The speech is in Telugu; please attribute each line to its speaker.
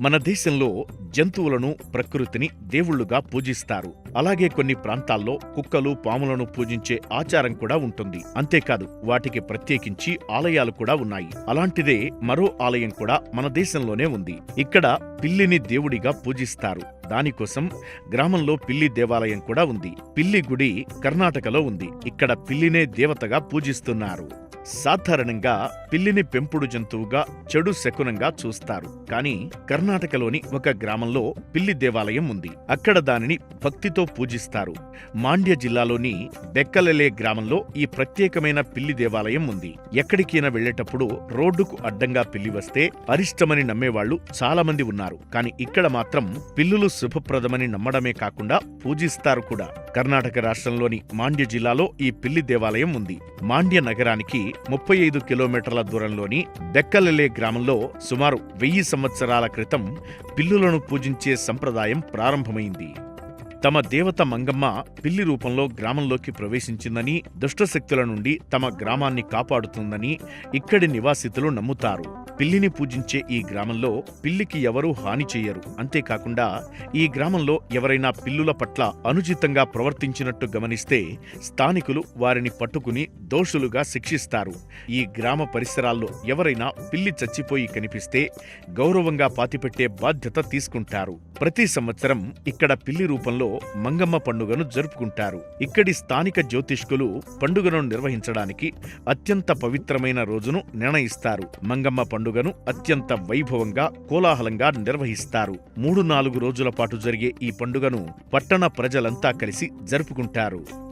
Speaker 1: మన దేశంలో జంతువులను ప్రకృతిని దేవుళ్ళుగా పూజిస్తారు. అలాగే కొన్ని ప్రాంతాల్లో కుక్కలు పాములను పూజించే ఆచారం కూడా ఉంటుంది. అంతేకాదు వాటికి ప్రత్యేకించి ఆలయాలు కూడా ఉన్నాయి. అలాంటిదే మరో ఆలయం కూడా మన దేశంలోనే ఉంది. ఇక్కడ పిల్లిని దేవుడిగా పూజిస్తారు. దానికోసం గ్రామంలో పిల్లి దేవాలయం కూడా ఉంది. పిల్లి గుడి కర్ణాటకలో ఉంది. ఇక్కడ పిల్లినే దేవతగా పూజిస్తున్నారు. సాధారణంగా పిల్లిని పెంపుడు జంతువుగా చెడు శకునంగా చూస్తారు. కానీ కర్ణాటకలోని ఒక గ్రామంలో పిల్లి దేవాలయం ఉంది. అక్కడ దానిని భక్తితో పూజిస్తారు. మాండ్య జిల్లాలోని బెక్కలలే గ్రామంలో ఈ ప్రత్యేకమైన పిల్లి దేవాలయం ఉంది. ఎక్కడికైనా వెళ్ళేటప్పుడు రోడ్డుకు అడ్డంగా పిల్లి వస్తే అరిష్టమని నమ్మేవాళ్ళు చాలా మంది ఉన్నారు. కానీ ఇక్కడ మాత్రం పిల్లులు శుభప్రదమని నమ్మడమే కాకుండా పూజిస్తారు కూడా. కర్ణాటక రాష్ట్రంలోని మాండ్య జిల్లాలో ఈ పిల్లి దేవాలయం ఉంది. మాండ్య నగరానికి ముప్పై ఐదు కిలోమీటర్ల దూరంలోని దెక్కలలే గ్రామంలో సుమారు వెయ్యి సంవత్సరాల క్రితం పిల్లులను పూజించే సంప్రదాయం ప్రారంభమైంది. తమ దేవత మంగమ్మ పిల్లి రూపంలో గ్రామంలోకి ప్రవేశించిందని దుష్టశక్తుల నుండి తమ గ్రామాన్ని కాపాడుతుందని ఇక్కడి నివాసితులు నమ్ముతారు. పిల్లిని పూజించే ఈ గ్రామంలో పిల్లికి ఎవరూ హాని చెయ్యరు. అంతేకాకుండా ఈ గ్రామంలో ఎవరైనా పిల్లుల పట్ల అనుచితంగా ప్రవర్తించినట్టు గమనిస్తే స్థానికులు వారిని పట్టుకుని దోషులుగా శిక్షిస్తారు. ఈ గ్రామ పరిసరాల్లో ఎవరైనా పిల్లి చచ్చిపోయి కనిపిస్తే గౌరవంగా పాతిపెట్టే బాధ్యత తీసుకుంటారు. ప్రతి సంవత్సరం ఇక్కడ పిల్లి రూపంలో మంగమ్మ పండుగను జరుపుకుంటారు. ఇక్కడి స్థానిక జ్యోతిష్కులు పండుగను నిర్వహించడానికి అత్యంత పవిత్రమైన రోజును నిర్ణయిస్తారు. మంగమ్మ పండుగను అత్యంత వైభవంగా కోలాహలంగా నిర్వహిస్తారు. మూడు నాలుగు రోజుల పాటు జరిగే ఈ పండుగను పట్టణ ప్రజలంతా కలిసి జరుపుకుంటారు.